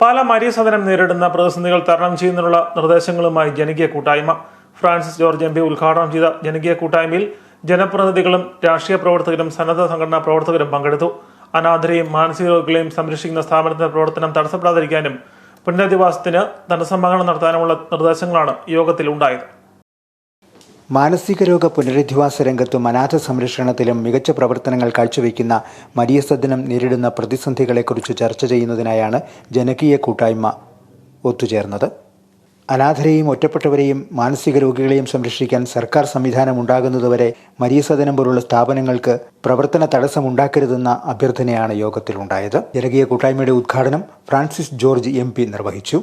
പാല Maria സദനം നേരിടുന്ന പ്രതിസന്ധികൾ തരണം ചെയ്യുന്നതിനുള്ള നിർദ്ദേശങ്ങളുമായി ജനകീയ കൂട്ടായ്മ. ഫ്രാൻസിസ് ജോർജ് എം പി ഉദ്ഘാടനം ചെയ്ത ജനകീയ കൂട്ടായ്മയിൽ ജനപ്രതിനിധികളും രാഷ്ട്രീയ പ്രവർത്തകരും സന്നദ്ധ സംഘടനാ പ്രവർത്തകരും പങ്കെടുത്തു. അനാഥരെയും മാനസിക രോഗികളെയും സംരക്ഷിക്കുന്ന സ്ഥാപനത്തിന്റെ പ്രവർത്തനം തടസ്സപ്പെടാതിരിക്കാനും പുനരധിവാസത്തിന് ധനസമാഹരണം നടത്താനുമുള്ള നിർദ്ദേശങ്ങളാണ് യോഗത്തിൽ ഉണ്ടായത് മാനസിക രോഗ പുനരധിവാസ രംഗത്തും അനാഥ സംരക്ഷണത്തിലും മികച്ച പ്രവർത്തനങ്ങൾ കാഴ്ചവെക്കുന്ന മരിയ സദനം നേരിടുന്ന പ്രതിസന്ധികളെക്കുറിച്ച് ചർച്ച ചെയ്യുന്നതിനായാണ് ജനകീയ കൂട്ടായ്മ ഒത്തുചേർന്നത്. അനാഥരെയും ഒറ്റപ്പെട്ടവരെയും മാനസിക രോഗികളെയും സംരക്ഷിക്കാൻ സർക്കാർ സംവിധാനം ഉണ്ടാകുന്നതുവരെ മരിയ സദനം പോലുള്ള സ്ഥാപനങ്ങൾക്ക് പ്രവർത്തന തടസ്സമുണ്ടാക്കരുതെന്ന അഭ്യർത്ഥനയാണ് യോഗത്തിലുണ്ടായത്. ജനകീയ കൂട്ടായ്മയുടെ ഉദ്ഘാടനം ഫ്രാൻസിസ് ജോർജ് എം നിർവഹിച്ചു.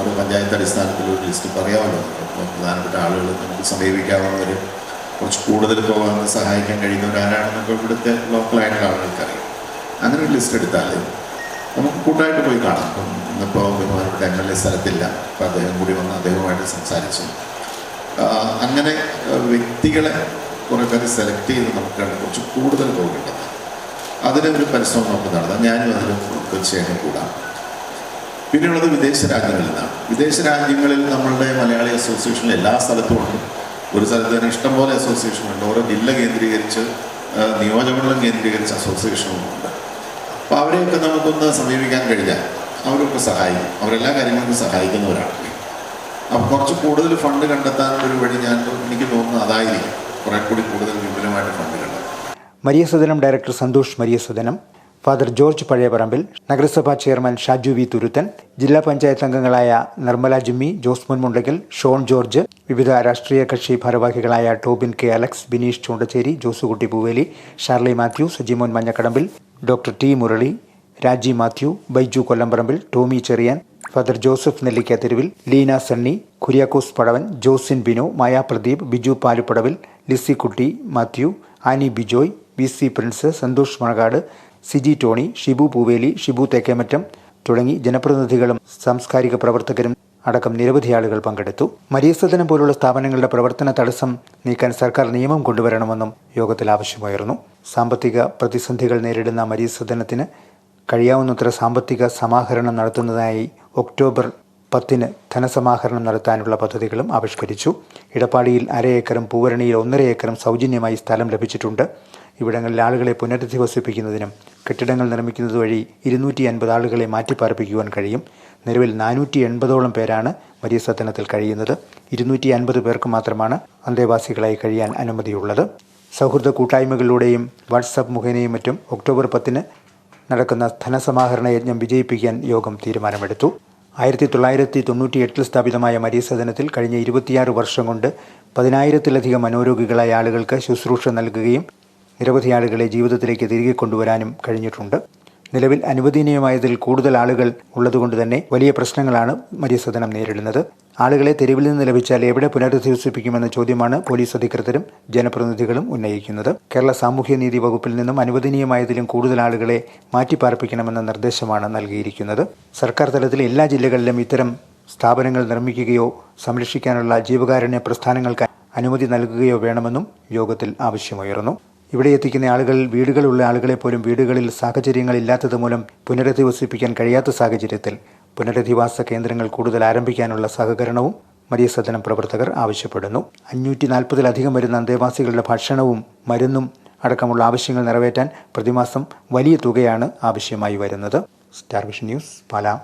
ഒരു പഞ്ചായത്ത് അടിസ്ഥാനത്തിൽ ഒരു ലിസ്റ്റ് പറയാമല്ലോ. ഇപ്പോൾ പ്രധാനപ്പെട്ട ആളുകൾ നമുക്ക് സമീപിക്കാവുന്നവർ കുറച്ച് കൂടുതൽ പോകാൻ സഹായിക്കാൻ കഴിയുന്നവരാരാണെന്നൊക്കെ ഇവിടുത്തെ ലോക്കലായിട്ടുള്ള ആളുകൾക്കറിയാം. അങ്ങനെ ഒരു ലിസ്റ്റ് എടുത്താൽ നമുക്ക് കൂട്ടായിട്ട് പോയി കാണാം. ഇപ്പം ഇന്നിപ്പോൾ ബഹുമാനപ്പെട്ട എം എൽ എ സ്ഥലത്തില്ല. അപ്പോൾ അദ്ദേഹം കൂടി വന്ന് അദ്ദേഹവുമായിട്ട് സംസാരിച്ചു. അങ്ങനെ വ്യക്തികളെ കുറേ പേര് സെലക്ട് ചെയ്ത് നമുക്ക് കുറച്ച് കൂടുതൽ പോകേണ്ടത്. അതിനൊരു പരിശ്രമം നമുക്ക് നടത്താം. ഞാനും അതിൽ തീർച്ചയായിട്ടും കൂടാം. പിന്നെയുള്ളത് വിദേശ രാജ്യങ്ങളിൽ നിന്നാണ്. വിദേശ രാജ്യങ്ങളിൽ നമ്മളുടെ മലയാളി അസോസിയേഷൻ എല്ലാ സ്ഥലത്തും ഉണ്ട്. ഒരു സ്ഥലത്ത് തന്നെ ഇഷ്ടംപോലെ അസോസിയേഷൻ ഉണ്ട്. ഓരോ ജില്ല കേന്ദ്രീകരിച്ച് നിയോജകമണ്ഡലം കേന്ദ്രീകരിച്ച് അസോസിയേഷനും ഉണ്ട്. അപ്പോൾ അവരെയൊക്കെ നമുക്കൊന്ന് സമീപിക്കാൻ കഴിഞ്ഞാൽ അവരൊക്കെ സഹായിക്കും. അവരെല്ലാ കാര്യങ്ങൾക്കും സഹായിക്കുന്നവരാണ്. അപ്പോൾ കുറച്ച് കൂടുതൽ ഫണ്ട് കണ്ടെത്താൻ ഒരു വഴി ഞാൻ എനിക്ക് തോന്നുന്നു അതായിരിക്കും. കുറെ കൂടി കൂടുതൽ വിപുലമായിട്ട് ഫണ്ട് കണ്ടെത്തും Maria Sadanam director Santhosh Maria Sadanam father George Pazhayaparambil നഗരസഭാ ചെയർമാൻ ഷാജു വി തുരുത്തൻ ജില്ലാ പഞ്ചായത്ത് അംഗങ്ങളായ നിർമ്മല ജിമ്മി ജോസ്മോൻ മുണ്ടകൽ ഷോൺ ജോർജ് വിവിധ രാഷ്ട്രീയ കക്ഷി ഭാരവാഹികളായ Tobin K Alex Bineesh Choondacherry Josekutty Pooveli Sharly Mathew Sajimon Manjakadambil doctor T Murali Raji Mathew Baiju Kollamparambil Tomy Cherian father Joseph Nellikkatheruvil Leena Sunny Kuriakose Padavan Josin Binu Maya Pradeep Biju Palupadavil Lissykutty Mathew Annie Bijoy V C Prince Santhosh Manakad Siji Tony Shibu Pooveli Shibu Thekkemattam തുടങ്ങി ജനപ്രതിനിധികളും സാംസ്കാരിക പ്രവർത്തകരും അടക്കം നിരവധി ആളുകൾ പങ്കെടുത്തു. മരിയസദനം പോലുള്ള സ്ഥാപനങ്ങളുടെ പ്രവർത്തന തടസ്സം നീക്കാൻ സർക്കാർ നിയമം കൊണ്ടുവരണമെന്നും യോഗത്തിൽ ആവശ്യമുയർന്നു സാമ്പത്തിക പ്രതിസന്ധികൾ നേരിടുന്ന മരിയസദനത്തിന് കഴിയാവുന്നത്ര സാമ്പത്തിക സമാഹരണം നടത്തുന്നതായി ഒക്ടോബർ പത്തിന് ധനസമാഹരണം നടത്താനുള്ള പദ്ധതികളും ആവിഷ്കരിച്ചു. ഇടപ്പാടിയിൽ അര ഏക്കറും പൂവരണിയിൽ ഒന്നര ഏക്കറും സൗജന്യമായി സ്ഥലം ലഭിച്ചിട്ടുണ്ട്. ഇവിടങ്ങളിൽ ആളുകളെ പുനരധിവസിപ്പിക്കുന്നതിനും കെട്ടിടങ്ങൾ നിർമ്മിക്കുന്നത് വഴി ഇരുന്നൂറ്റി അൻപത് ആളുകളെ മാറ്റിപ്പാർപ്പിക്കുവാൻ കഴിയും. നിലവിൽ നാനൂറ്റി എൺപതോളം പേരാണ് വലിയ സദനത്തിൽ കഴിയുന്നത്. ഇരുന്നൂറ്റി അൻപത് പേർക്ക് മാത്രമാണ് അന്തേവാസികളായി കഴിയാൻ അനുമതിയുള്ളത്. സൗഹൃദ കൂട്ടായ്മകളിലൂടെയും വാട്സപ്പ് മുഖേനയും മറ്റും ഒക്ടോബർ പത്തിന് നടക്കുന്ന ധനസമാഹരണ യജ്ഞം വിജയിപ്പിക്കാൻ യോഗം തീരുമാനമെടുത്തു. ആയിരത്തി തൊള്ളായിരത്തി തൊണ്ണൂറ്റി എട്ടിൽ സ്ഥാപിതമായ മരിയ സദനത്തിൽ കഴിഞ്ഞ ഇരുപത്തിയാറ് വർഷം കൊണ്ട് പതിനായിരത്തിലധികം മനോരോഗികളായ ആളുകൾക്ക് ശുശ്രൂഷ നൽകുകയും നിരവധി ആളുകളെ ജീവിതത്തിലേക്ക് തിരികെ കൊണ്ടുവരാനും കഴിഞ്ഞിട്ടുണ്ട്. നിലവിൽ അനുവദനീയമായതിൽ കൂടുതൽ ആളുകൾ ഉള്ളതുകൊണ്ട് തന്നെ വലിയ പ്രശ്നങ്ങളാണ് മര്യസദനം നേരിടുന്നത്. ആളുകളെ തെരുവിൽ നിന്ന് ലഭിച്ചാൽ എവിടെ പുനരധിവസിപ്പിക്കുമെന്ന ചോദ്യമാണ് പോലീസ് അധികൃതരും ജനപ്രതിനിധികളും ഉന്നയിക്കുന്നത്. കേരള സാമൂഹ്യനീതി വകുപ്പിൽ നിന്നും അനുവദനീയമായതിലും കൂടുതൽ ആളുകളെ മാറ്റിപ്പാർപ്പിക്കണമെന്ന നിർദ്ദേശമാണ് നൽകിയിരിക്കുന്നത്. സർക്കാർ തലത്തിൽ എല്ലാ ജില്ലകളിലും ഇത്തരം സ്ഥാപനങ്ങൾ നിർമ്മിക്കുകയോ സംരക്ഷിക്കാനുള്ള ജീവകാരുണ്യ പ്രസ്ഥാനങ്ങൾക്ക് അനുമതി നൽകുകയോ വേണമെന്നും യോഗത്തിൽ ആവശ്യമുയർന്നു. ഇവിടെ എത്തിക്കുന്ന ആളുകൾ വീടുകളുള്ള ആളുകളെ പോലും വീടുകളിൽ സാഹചര്യങ്ങളില്ലാത്തത് മൂലം പുനരധിവസിപ്പിക്കാൻ കഴിയാത്ത സാഹചര്യത്തിൽ പുനരധിവാസ കേന്ദ്രങ്ങൾ കൂടുതൽ ആരംഭിക്കാനുള്ള സഹകരണവും മരിയ സദനം പ്രവർത്തകർ ആവശ്യപ്പെടുന്നു. അഞ്ഞൂറ്റി നാൽപ്പതിലധികം വരുന്ന അന്തേവാസികളുടെ ഭക്ഷണവും മരുന്നും അടക്കമുള്ള ആവശ്യങ്ങൾ നിറവേറ്റാൻ പ്രതിമാസം വലിയ തുകയാണ് ആവശ്യമായി വരുന്നത്. Star vision news Pala.